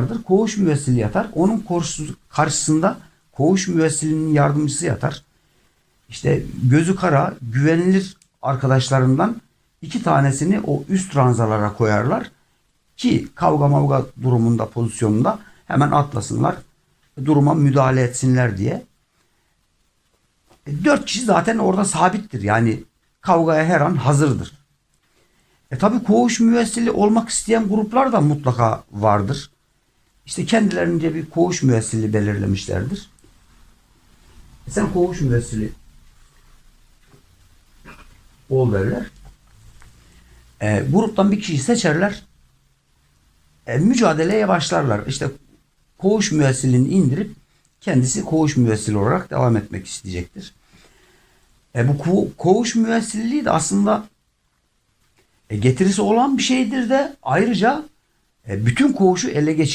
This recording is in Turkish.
vardır. Koğuş müvessili yatar. Onun karşısında koğuş müvessilinin yardımcısı yatar. İşte gözü kara, güvenilir arkadaşlarından iki tanesini o üst ranzalara koyarlar ki kavga mavga durumunda pozisyonunda hemen atlasınlar duruma müdahale etsinler diye. E, dört kişi zaten orada sabittir. Yani kavgaya her an hazırdır. E tabi koğuş müvessili olmak isteyen gruplar da mutlaka vardır. İşte kendilerince bir koğuş müvessili belirlemişlerdir. E sen koğuş müvessili ol derler. E, gruptan bir kişiyi seçerler. E, mücadeleye başlarlar. İşte koğuş müvessilini indirip kendisi koğuş müvessili olarak devam etmek isteyecektir. E, bu ko- koğuş müvessilliği de aslında e, getirisi olan bir şeydir de ayrıca e, bütün koğuşu ele geçirme